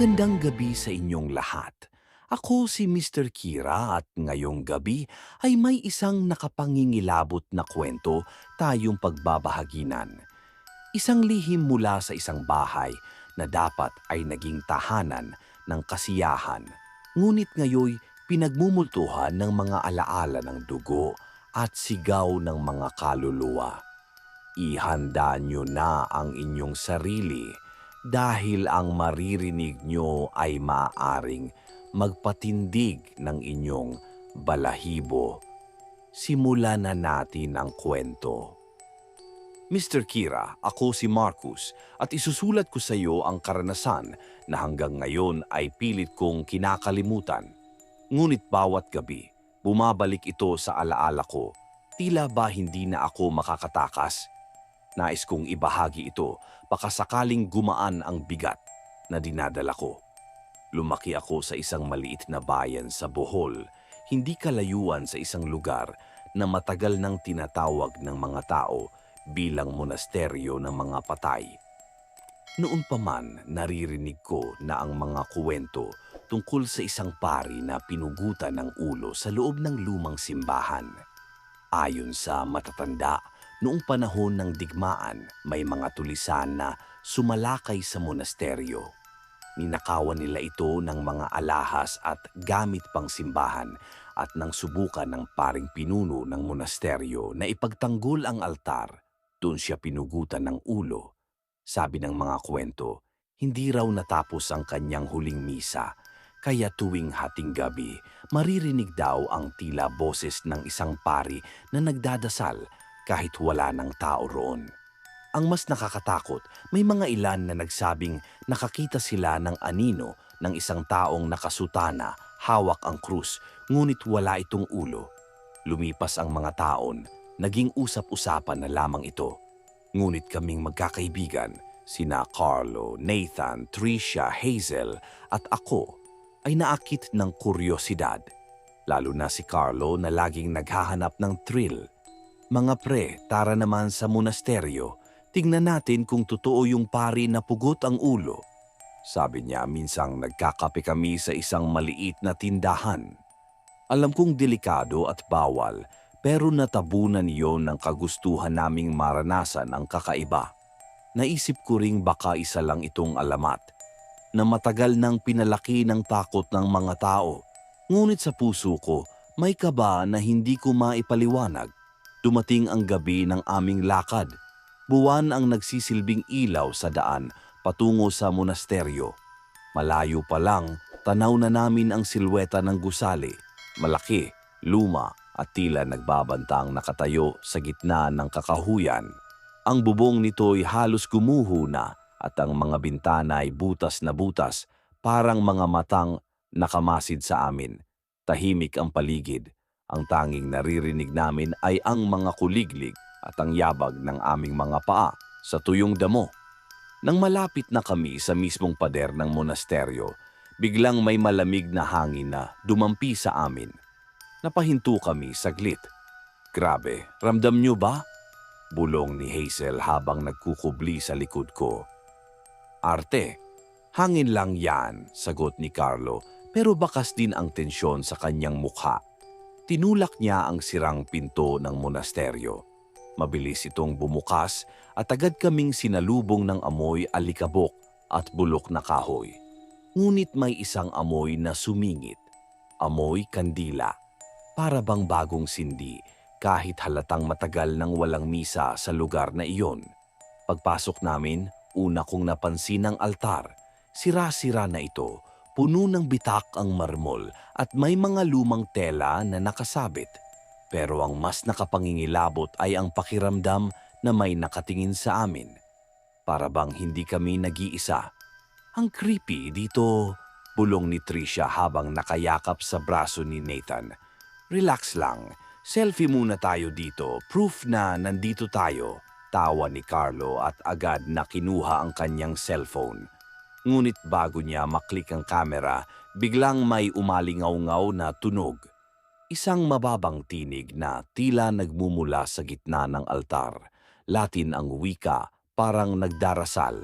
Magandang gabi sa inyong lahat. Ako si Mr. Kira at ngayong gabi ay may isang nakapangingilabot na kwento tayong pagbabahaginan. Isang lihim mula sa isang bahay na dapat ay naging tahanan ng kasiyahan. Ngunit ngayoy pinagmumultuhan ng mga alaala ng dugo at sigaw ng mga kaluluwa. Ihanda nyo na ang inyong sarili dahil ang maririnig nyo ay maaring magpatindig ng inyong balahibo. Simulan na natin ang kwento. Mr. Kira, ako si Marcus at isusulat ko sa iyo ang karanasan na hanggang ngayon ay pilit kong kinakalimutan. Ngunit bawat gabi, bumabalik ito sa alaala ko. Tila ba hindi na ako makakatakas? Nais kong ibahagi ito baka sakaling gumaan ang bigat na dinadala ko. Lumaki ako sa isang maliit na bayan sa Bohol, hindi kalayuan sa isang lugar na matagal nang tinatawag ng mga tao bilang monasteryo ng mga patay. Noon pa man naririnig ko na ang mga kuwento tungkol sa isang pari na pinugutan ng ulo sa loob ng lumang simbahan. Ayon sa matatanda, noong panahon ng digmaan may mga tulisan na sumalakay sa monasteryo. Ninakawan nila ito ng mga alahas at gamit pang simbahan at nang subukan ng paring pinuno ng monasteryo na ipagtanggol ang altar, doon siya pinugutan ng ulo. Sabi ng mga kwento, hindi raw natapos ang kanyang huling misa, kaya tuwing hating gabi, maririnig daw ang tila boses ng isang pari na nagdadasal kahit wala ng tao roon. Ang mas nakakatakot, may mga ilan na nagsabing nakakita sila ng anino ng isang taong nakasutana, hawak ang krus, ngunit wala itong ulo. Lumipas ang mga taon, naging usap-usapan na lamang ito. Ngunit kaming magkakaibigan, sina Carlo, Nathan, Tricia, Hazel at ako ay naakit ng kuryosidad. Lalo na si Carlo na laging naghahanap ng thrill. Mga pre, tara naman sa monasteryo. Tingnan natin kung totoo yung pari na pugot ang ulo. Sabi niya minsang nagkakape kami sa isang maliit na tindahan. Alam kong delikado at bawal pero natabunan iyon ng kagustuhan naming maranasan ang kakaiba. Naisip ko ring baka isa lang itong alamat na matagal nang pinalaki ng takot ng mga tao. Ngunit sa puso ko, may kaba na hindi ko maipaliwanag. Dumating ang gabi ng aming lakad. Buwan ang nagsisilbing ilaw sa daan patungo sa monasteryo. Malayo pa lang, tanaw na namin ang silweta ng gusali. Malaki, luma at tila nagbabantang nakatayo sa gitna ng kakahuyan. Ang bubong nito'y halos gumuho na at ang mga bintana ay butas na butas, parang mga matang nakamasid sa amin. Tahimik ang paligid. Ang tanging naririnig namin ay ang mga kuliglig at ang yabag ng aming mga paa sa tuyong damo. Nang malapit na kami sa mismong pader ng monasteryo, biglang may malamig na hangin na dumampi sa amin. Napahinto kami saglit. Grabe, ramdam nyo ba? Bulong ni Hazel habang nagkukubli sa likod ko. Arte, hangin lang yan, sagot ni Carlo, pero bakas din ang tensyon sa kanyang mukha. Tinulak niya ang sirang pinto ng monasteryo. Mabilis itong bumukas at agad kaming sinalubong ng amoy alikabok at bulok na kahoy. Ngunit may isang amoy na sumingit. Amoy kandila. Para bang bagong sindi kahit halatang matagal nang walang misa sa lugar na iyon. Pagpasok namin, Una kong napansin ang altar. Sira-sira na ito, puno ng bitak ang marmol at may mga lumang tela na nakasabit. Pero ang mas nakapangingilabot ay ang pakiramdam na may nakatingin sa amin. Para bang hindi kami nag-iisa. Ang creepy dito, bulong ni Tricia habang nakayakap sa braso ni Nathan. Relax lang, selfie muna tayo dito, proof na nandito tayo. Tawa ni Carlo at agad na kinuha ang kanyang cellphone. Ngunit bago niya maklik ang kamera, biglang may umalingaw-ngaw na tunog. Isang mababang tinig na tila nagmumula sa gitna ng altar. Latin ang wika, parang nagdarasal.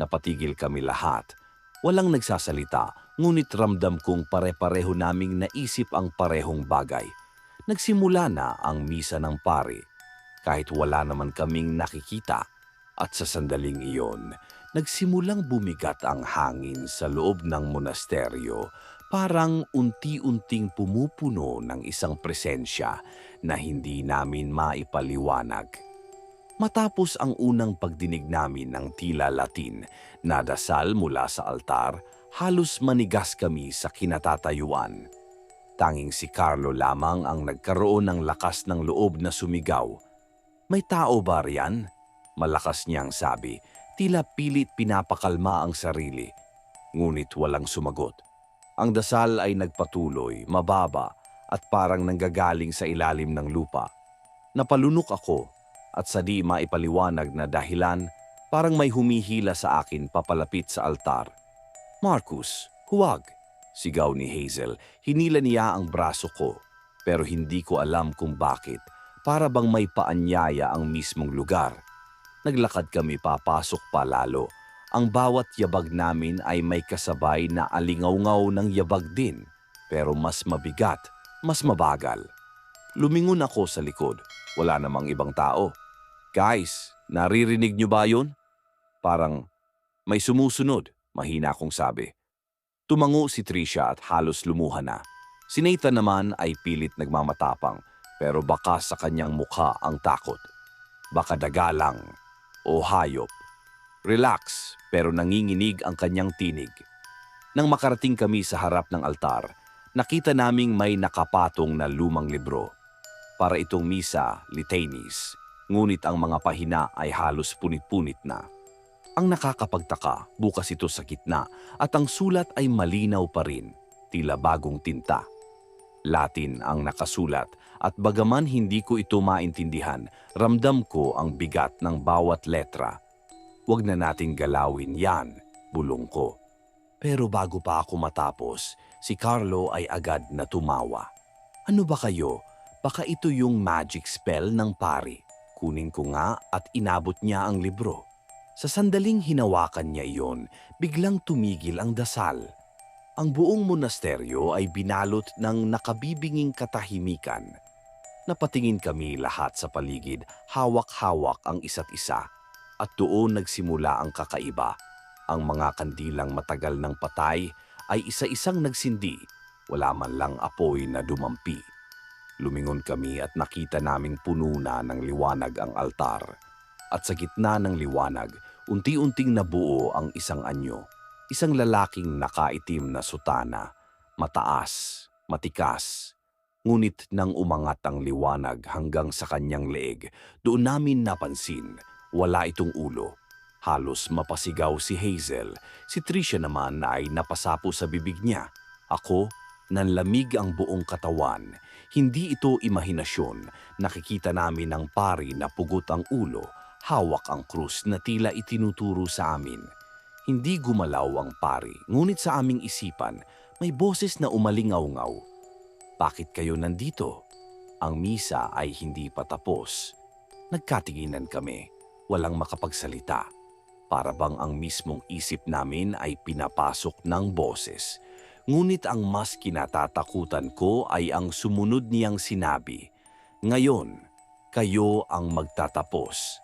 Napatigil kami lahat. Walang nagsasalita, ngunit ramdam kong pare-pareho naming naisip ang parehong bagay. Nagsimula na ang misa ng pari, kahit wala naman kaming nakikita. At sa sandaling iyon, nagsimulang bumigat ang hangin sa loob ng monasteryo, parang unti-unting pumupuno ng isang presensya na hindi namin maipaliwanag. Matapos ang unang pagdinig namin ng tila Latin na dasal mula sa altar, halos manigas kami sa kinatatayuan. Tanging si Carlo lamang ang nagkaroon ng lakas ng loob na sumigaw. May tao ba riyan? Malakas niyang sabi, tila pilit pinapakalma ang sarili. Ngunit walang sumagot. Ang dasal ay nagpatuloy, mababa, at parang nanggagaling sa ilalim ng lupa. Napalunok ako at sa di maipaliwanag na dahilan, parang may humihila sa akin papalapit sa altar. Marcus, huwag! Sigaw ni Hazel. Hinila niya ang braso ko, pero hindi ko alam kung bakit. Para bang may paanyaya ang mismong lugar. Naglakad kami papasok pa lalo. Ang bawat yabag namin ay may kasabay na alingaw-ngaw ng yabag din, pero mas mabigat, mas mabagal. Lumingon ako sa likod. Wala namang ibang tao. Guys, naririnig niyo ba yun? Parang may sumusunod, mahina akong sabi. Tumango si Trisha at halos lumuha na. Si Nathan naman ay pilit nagmamatapang pero baka sa kanyang mukha ang takot. Baka dagalang o hayop. Relax pero nanginginig ang kanyang tinig. Nang makarating kami sa harap ng altar, nakita naming may nakapatong na lumang libro. Para itong misa, litanis, ngunit ang mga pahina ay halos punit-punit na. Ang nakakapagtaka, bukas ito sa gitna at ang sulat ay malinaw pa rin, tila bagong tinta. Latin ang nakasulat at bagaman hindi ko ito maintindihan, ramdam ko ang bigat ng bawat letra. Huwag na nating galawin yan, bulong ko. Pero bago pa ako matapos, si Carlo ay agad na tumawa. Ano ba kayo? Baka ito yung magic spell ng pari. Kunin ko nga at inabot niya ang libro. Sa sandaling hinawakan niya iyon, biglang tumigil ang dasal. Ang buong monasteryo ay binalot ng nakabibinging katahimikan. Napatingin kami lahat sa paligid, hawak-hawak ang isa't isa. At doon nagsimula ang kakaiba. Ang mga kandilang matagal ng patay ay isa-isang nagsindi, wala man lang apoy na dumampi. Lumingon kami at nakita naming puno na ng liwanag ang altar. At sa gitna ng liwanag, unti-unting nabuo ang isang anyo. Isang lalaking nakaitim na sutana, mataas, matikas. Ngunit nang umangat ang liwanag hanggang sa kanyang leeg, doon namin napansin, wala itong ulo. Halos mapasigaw si Hazel. Si Tricia naman ay napasapo sa bibig niya. Ako, nanlamig ang buong katawan. Hindi ito imahinasyon. Nakikita namin ang pari na pugot ang ulo, hawak ang krus na tila itinuturo sa amin. Hindi gumalaw ang pari, ngunit sa aming isipan, may boses na umalingaw-ngaw. Bakit kayo nandito? Ang misa ay hindi pa tapos. Nagkatinginan kami, walang makapagsalita. Para bang ang mismong isip namin ay pinapasok ng boses. Ngunit ang mas kinatatakutan ko ay ang sumunod niyang sinabi, Ngayon, kayo ang magtatapos.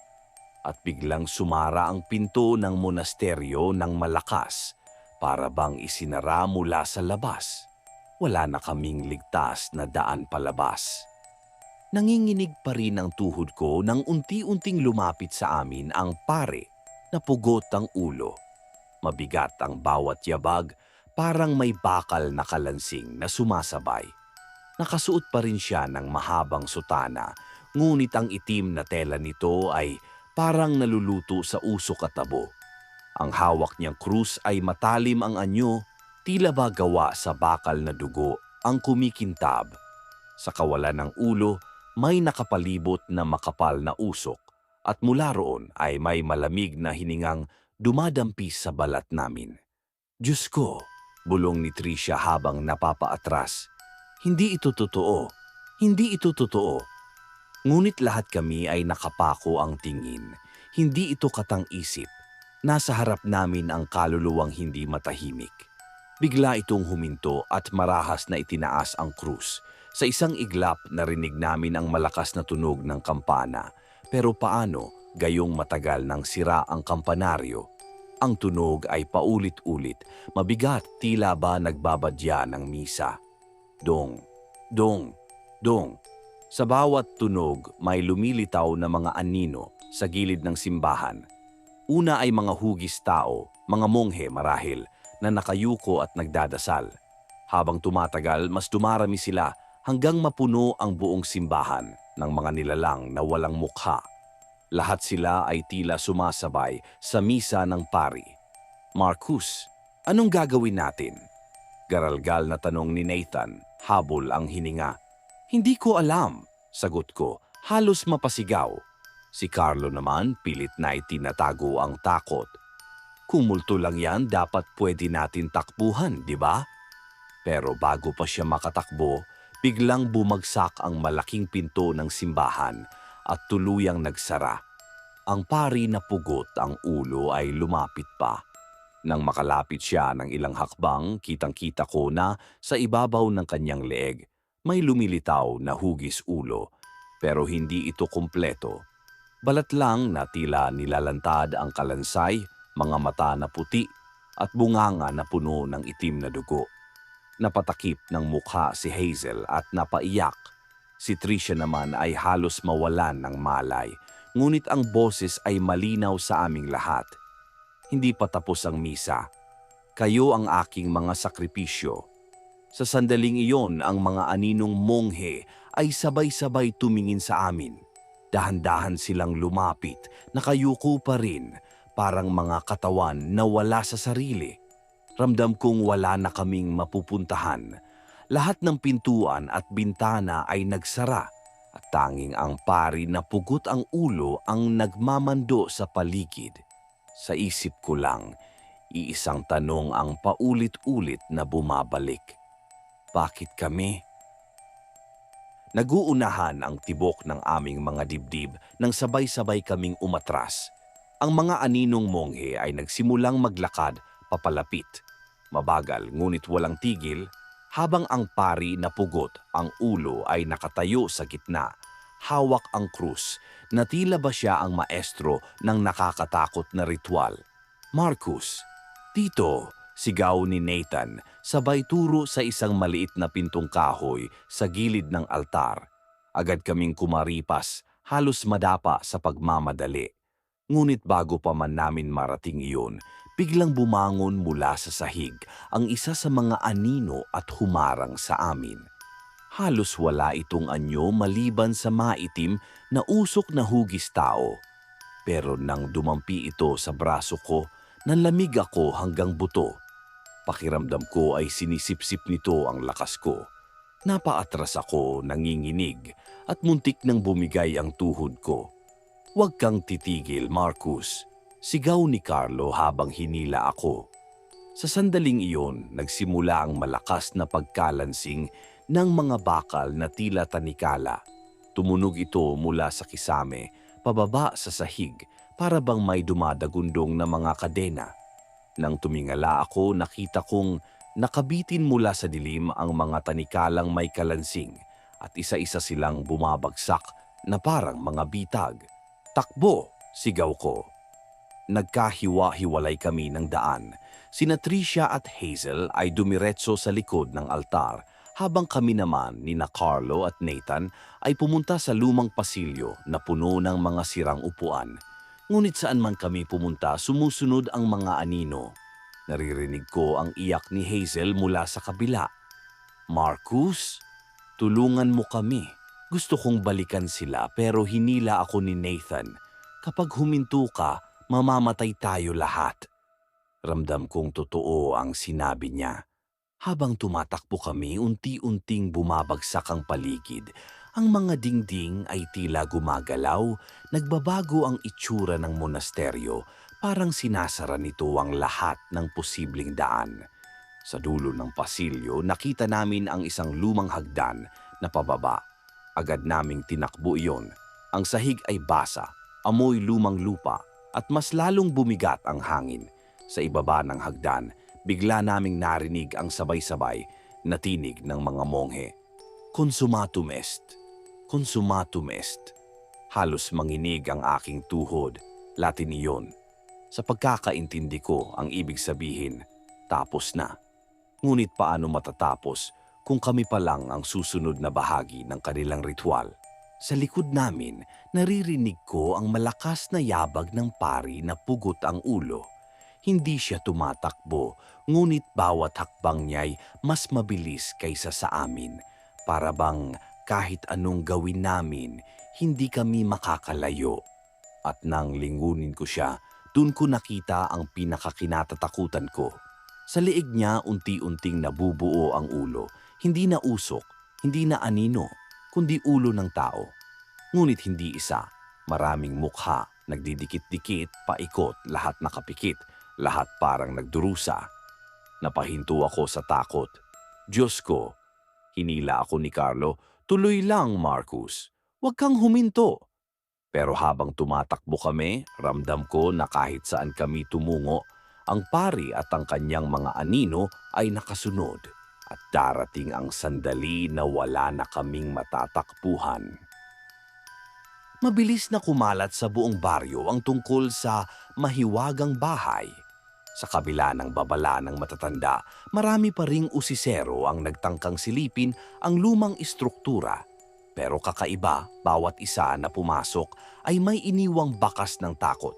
At biglang sumara ang pinto ng monasteryo ng malakas para bang isinara mula sa labas. Wala na kaming ligtas na daan palabas. Nanginginig pa rin ang tuhod ko nang unti-unting lumapit sa amin ang pare na pugot ang ulo. Mabigat ang bawat yabag, parang may bakal na kalansing na sumasabay. Nakasuot pa rin siya ng mahabang sutana, ngunit ang itim na tela nito ay parang naluluto sa usok at tabo. Ang hawak niyang krus ay matalim ang anyo, tila ba gawa sa bakal na dugo ang kumikintab. Sa kawalan ng ulo, may nakapalibot na makapal na usok at mula roon ay may malamig na hiningang dumadampi sa balat namin. Diyos ko, bulong ni Tricia habang napapaatras. Hindi ito totoo. Hindi ito totoo. Ngunit lahat kami ay nakapako ang tingin. Hindi ito katang-isip. Nasa harap namin ang kaluluwang hindi matahimik. Bigla itong huminto at marahas na itinaas ang krus. Sa isang iglap, narinig namin ang malakas na tunog ng kampana. Pero paano, gayong matagal nang sira ang kampanaryo? Ang tunog ay paulit-ulit, mabigat tila ba nagbabadya ng misa. Dong, dong, dong. Sa bawat tunog, may lumilitaw na mga anino sa gilid ng simbahan. Una ay mga hugis tao, mga monghe marahil, na nakayuko at nagdadasal. Habang tumatagal, mas dumarami sila hanggang mapuno ang buong simbahan ng mga nilalang na walang mukha. Lahat sila ay tila sumasabay sa misa ng pari. Marcus, anong gagawin natin? Garalgal na tanong ni Nathan, habol ang hininga. Hindi ko alam, sagot ko, halos mapasigaw. Si Carlo naman pilit na itinatago ang takot. Kung multo lang yan, dapat pwede natin takbuhan, di ba? Pero bago pa siya makatakbo, biglang bumagsak ang malaking pinto ng simbahan at tuluyang nagsara. Ang pari na pugot ang ulo ay lumapit pa. Nang makalapit siya ng ilang hakbang, kitang-kita ko na sa ibabaw ng kanyang leeg may lumilitaw na hugis ulo, pero hindi ito kumpleto. Balat lang na tila nilalantad ang kalansay, mga mata na puti, at bunganga na puno ng itim na dugo. Napatakip ng mukha si Hazel at napaiyak. Si Tricia naman ay halos mawalan ng malay, ngunit ang boses ay malinaw sa aming lahat. Hindi pa tapos ang misa. Kayo ang aking mga sakripisyo. Sa sandaling iyon, ang mga aninong monghe ay sabay-sabay tumingin sa amin. Dahan-dahan silang lumapit, nakayuko pa rin, parang mga katawan na wala sa sarili. Ramdam kong wala na kaming mapupuntahan. Lahat ng pintuan at bintana ay nagsara at tanging ang pari na pugot ang ulo ang nagmamando sa paligid. Sa isip ko lang, iisang tanong ang paulit-ulit na bumabalik. Bakit kami? Naguunahan ang tibok ng aming mga dibdib nang sabay-sabay kaming umatras. Ang mga aninong monghe ay nagsimulang maglakad papalapit. Mabagal ngunit walang tigil habang ang pari na pugot ang ulo ay nakatayo sa gitna. Hawak ang krus na tila ba siya ang maestro ng nakakatakot na ritual. Marcus, Tito, sigaw ni Nathan, sabay turo sa isang maliit na pintong kahoy sa gilid ng altar. Agad kaming kumaripas, halos madapa sa pagmamadali. Ngunit bago pa man namin marating iyon, biglang bumangon mula sa sahig ang isa sa mga anino at humarang sa amin. Halos wala itong anyo maliban sa maitim na usok na hugis tao. Pero nang dumampi ito sa braso ko, nanlamig ako hanggang buto. Pakiramdam ko ay sinisipsip nito ang lakas ko. Napaatras ako, nanginginig, at muntik nang bumigay ang tuhod ko. Huwag kang titigil, Marcus. Sigaw ni Carlo habang hinila ako. Sa sandaling iyon, nagsimula ang malakas na pagkalansing ng mga bakal na tila tanikala. Tumunog ito mula sa kisame, pababa sa sahig, para bang may dumadagundong na mga kadena. Nang tumingala ako, nakita kong nakabitin mula sa dilim ang mga tanikalang may kalansing at isa-isa silang bumabagsak na parang mga bitag. Takbo! Sigaw ko. Nagkahiwa-hiwalay kami ng daan. Sina Tricia at Hazel ay dumiretso sa likod ng altar habang kami naman ni na Carlo at Nathan ay pumunta sa lumang pasilyo na puno ng mga sirang upuan. Ngunit saan man kami pumunta, sumusunod ang mga anino. Naririnig ko ang iyak ni Hazel mula sa kabila. Marcus, tulungan mo kami. Gusto kong balikan sila pero hinila ako ni Nathan. Kapag huminto ka, mamamatay tayo lahat. Ramdam kong totoo ang sinabi niya. Habang tumatakbo kami, unti-unting bumabagsak ang paligid. Ang mga dingding ay tila gumagalaw, nagbabago ang itsura ng monasteryo, parang sinasara nito ang lahat ng posibleng daan. Sa dulo ng pasilyo, nakita namin ang isang lumang hagdan na pababa. Agad naming tinakbo iyon. Ang sahig ay basa, amoy lumang lupa, at mas lalong bumigat ang hangin. Sa ibaba ng hagdan, bigla naming narinig ang sabay-sabay na tinig ng mga monghe. Consumatum est. Consumatum est. Halos manginig ang aking tuhod. Latin iyon. Sa pagkakaintindi ko, ang ibig sabihin, tapos na. Ngunit paano matatapos kung kami pa lang ang susunod na bahagi ng kanilang ritual? Sa likod namin, naririnig ko ang malakas na yabag ng pari na pugot ang ulo. Hindi siya tumatakbo, ngunit bawat hakbang niya'y mas mabilis kaysa sa amin. Para bang kahit anong gawin namin, hindi kami makakalayo. At nang lingunin ko siya, dun ko nakita ang pinakakinatatakutan ko. Sa liig niya unti-unting nabubuo ang ulo, hindi na usok, hindi na anino, kundi ulo ng tao. Ngunit hindi isa, maraming mukha, nagdidikit-dikit, paikot, lahat nakapikit, lahat parang nagdurusa. Napahinto ako sa takot. Diyos ko, hinila ako ni Carlo, tuloy lang Marcus, huwag kang huminto. Pero habang tumatakbo kami, ramdam ko na kahit saan kami tumungo, ang pari at ang kanyang mga anino ay nakasunod at darating ang sandali na wala na kaming matatakbuhan. Mabilis na kumalat sa buong baryo ang tungkol sa mahiwagang bahay. Sa kabila ng babala ng matatanda, marami pa ring usisero ang nagtangkang silipin ang lumang istruktura. Pero kakaiba, bawat isa na pumasok ay may iniwang bakas ng takot.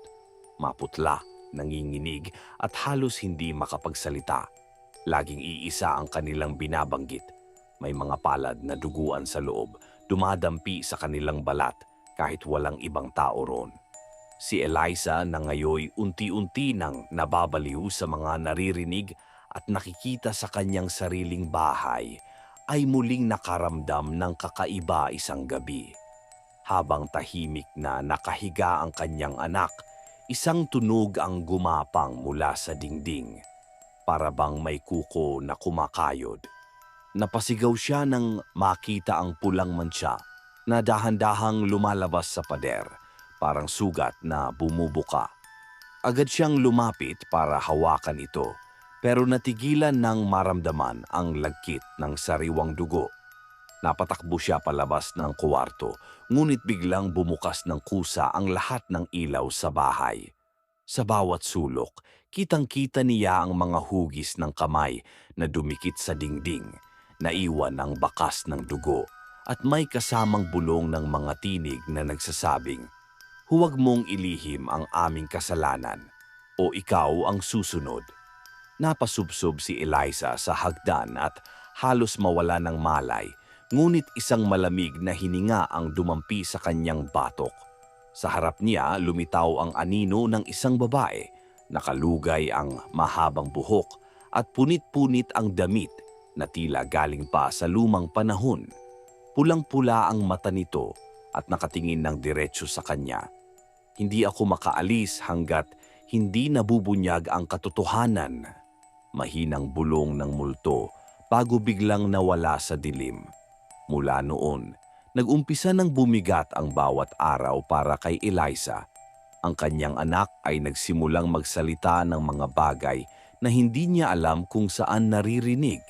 Maputla, nanginginig at halos hindi makapagsalita. Laging iisa ang kanilang binabanggit. May mga palad na duguan sa loob, dumadampi sa kanilang balat kahit walang ibang tao roon. Si Eliza na ngayoy unti-unti nang nababaliw sa mga naririnig at nakikita sa kanyang sariling bahay ay muling nakaramdam ng kakaiba isang gabi. Habang tahimik na nakahiga ang kanyang anak, isang tunog ang gumapang mula sa dingding. Para bang may kuko na kumakayod. Napasigaw siya nang makita ang pulang mantsa na dahan-dahang lumalabas sa pader, parang sugat na bumubuka. Agad siyang lumapit para hawakan ito, pero natigilan ng maramdaman ang lagkit ng sariwang dugo. Napatakbo siya palabas ng kuwarto, ngunit biglang bumukas ng kusa ang lahat ng ilaw sa bahay. Sa bawat sulok, kitang-kita niya ang mga hugis ng kamay na dumikit sa dingding, naiwan ang bakas ng dugo at may kasamang bulong ng mga tinig na nagsasabing, Huwag mong ilihim ang aming kasalanan o ikaw ang susunod. Napasubsob si Eliza sa hagdan at halos mawala ng malay, ngunit isang malamig na hininga ang dumampi sa kanyang batok. Sa harap niya lumitaw ang anino ng isang babae, nakalugay ang mahabang buhok at punit-punit ang damit na tila galing pa sa lumang panahon. Pulang-pula ang mata nito at nakatingin ng diretsyo sa kanya. Hindi ako makaalis hanggat hindi nabubunyag ang katotohanan. Mahinang bulong ng multo bago biglang nawala sa dilim. Mula noon, nag-umpisa ng bumigat ang bawat araw para kay Eliza. Ang kanyang anak ay nagsimulang magsalita ng mga bagay na hindi niya alam kung saan naririnig.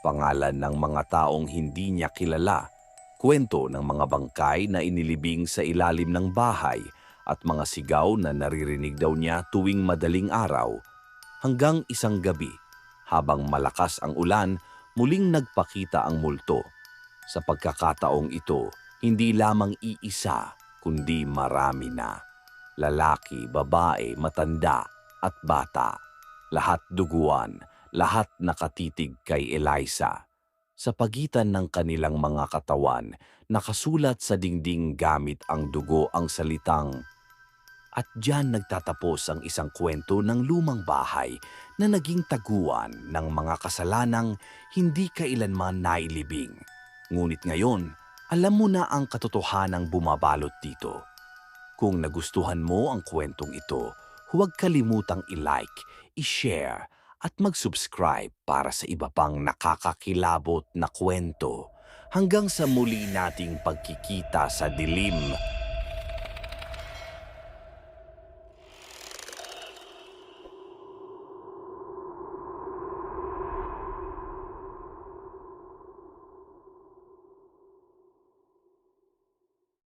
Pangalan ng mga taong hindi niya kilala kwento ng mga bangkay na inilibing sa ilalim ng bahay at mga sigaw na naririnig daw niya tuwing madaling araw. Hanggang isang gabi, habang malakas ang ulan, muling nagpakita ang multo. Sa pagkakataong ito, hindi lamang iisa, kundi marami na. Lalaki, babae, matanda, at bata. Lahat duguan, lahat nakatitig kay Eliza. Sa pagitan ng kanilang mga katawan, nakasulat sa dingding gamit ang dugo ang salitang at diyan nagtatapos ang isang kwento ng lumang bahay na naging taguan ng mga kasalanang hindi kailanman nailibing. Ngunit ngayon, alam mo na ang katotohanang bumabalot dito. Kung nagustuhan mo ang kwentong ito, huwag kalimutang i-like, i-share at mag-subscribe para sa iba pang nakakakilabot na kwento hanggang sa muli nating pagkikita sa dilim